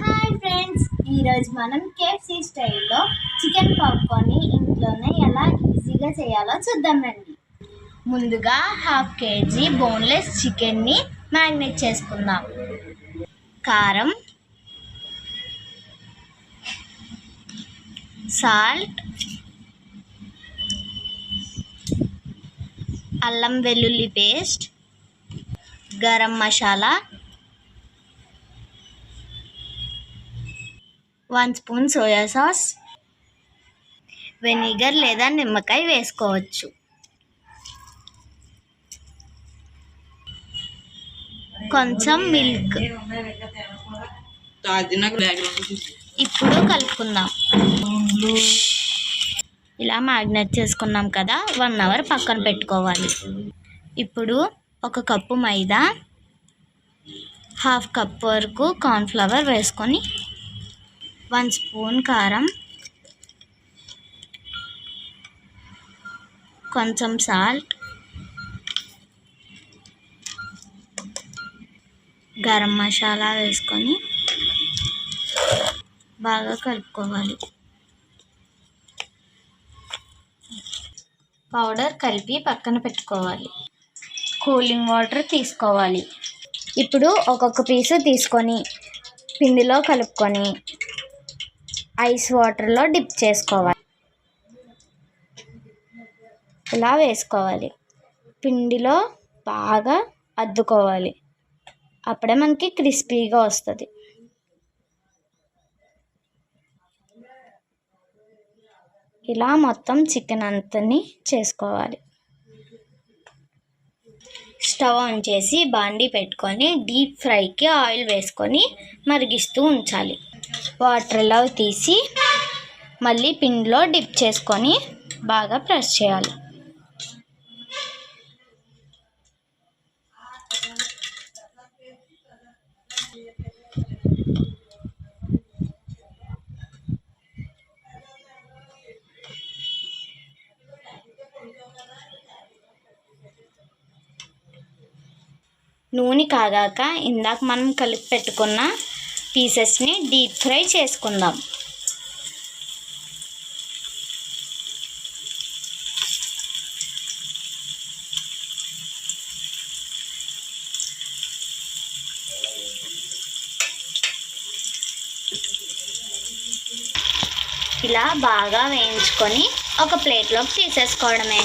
Hi friends ఈరోజు మనం KFC స్టైల్లో చికెన్ పాప్కార్న్ని ఇంట్లోనే ఎలా ఈజీగా చేయాలో చూద్దాం రండి ముందుగా హాఫ్ కేజీ బోన్లెస్ చికెన్ని మ్యారినేట్ చేసుకుందాం. కారం సాల్ట్ అల్లం వెల్లుల్లి paste garam masala one spoon soya sauce vinegar లేదా నిమ్మకాయ వేసుకోవచ్చు. కొంచెం మిల్క్. ఇప్పుడు కలుపుకుందాం. ఇలా మ్యాగ్నెట్ చేసుకున్నాం కదా వన్ అవర్ పక్కన పెట్టుకోవాలి. ఇప్పుడు ఒక కప్పు మైదా హాఫ్ కప్ వరకు కార్న్ఫ్లవర్ వేసుకొని వన్ స్పూన్ కారం కొంచెం సాల్ట్ గరం మసాలా వేసుకొని బాగా కలుపుకోవాలి. పౌడర్ కలిపి పక్కన పెట్టుకోవాలి. కూలింగ్ వాటర్ తీసుకోవాలి. ఇప్పుడు ఒక్కొక్క పీసు తీసుకొని పిండిలో కలుపుకొని ఐస్ వాటర్లో డిప్ చేసుకోవాలి. ఇలా వేసుకోవాలి. పిండిలో బాగా అద్దుకోవాలి. అప్పుడే మనకి క్రిస్పీగా వస్తుంది. ఇలా మొత్తం చికెన్ అంతని చేసుకోవాలి. స్టవ్ ఆన్ చేసి బాండీ పెట్టుకొని డీప్ ఫ్రైకి ఆయిల్ వేసుకొని మరిగిస్తూ ఉంచాలి. వాటర్లో తీసి మళ్ళీ పిండిలో డిప్ చేసుకొని బాగా ప్రెస్ చేయాలి. నూనె కాగాక ఇందాక మనం కలిపి పెట్టుకున్న పీసెస్ని డీప్ ఫ్రై చేసుకుందాం. ఇలా బాగా వేయించుకొని ఒక ప్లేట్లోకి తీసేసుకోవడమే.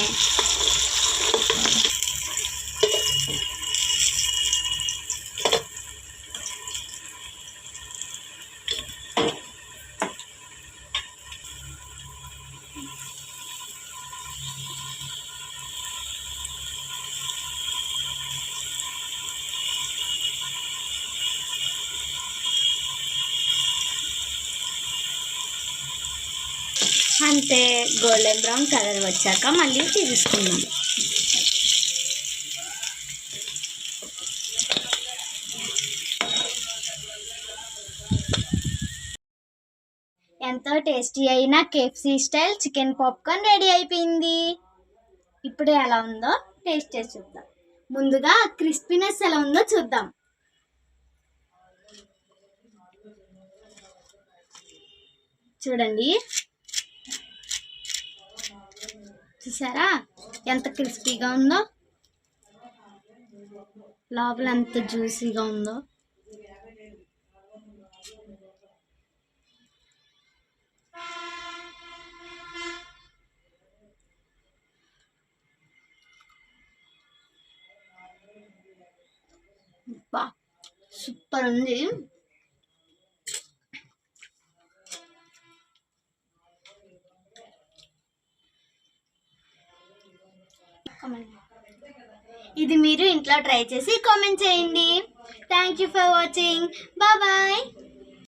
అంతే గోల్డెన్ బ్రౌన్ కలర్ వచ్చాక మళ్ళీ తీసుకుందాం. ఎంతో టేస్టీ అయిన KFC style chicken popcorn ready అయిపోయింది. ఇప్పుడు ఎలా ఉందో టేస్ట్ చేసి చూద్దాం. ముందుగా క్రిస్పీనెస్ ఎలా ఉందో చూద్దాం. చూడండి. చూసారా? ఎంత క్రిస్పీగా ఉందో. లోపల ఎంత జ్యూసీగా ఉందో. బా సూపర్ ఉంది. ఇది మీరు ఇంట్లో ట్రై చేసి కామెంట్ చేయండి. Thank you for watching bye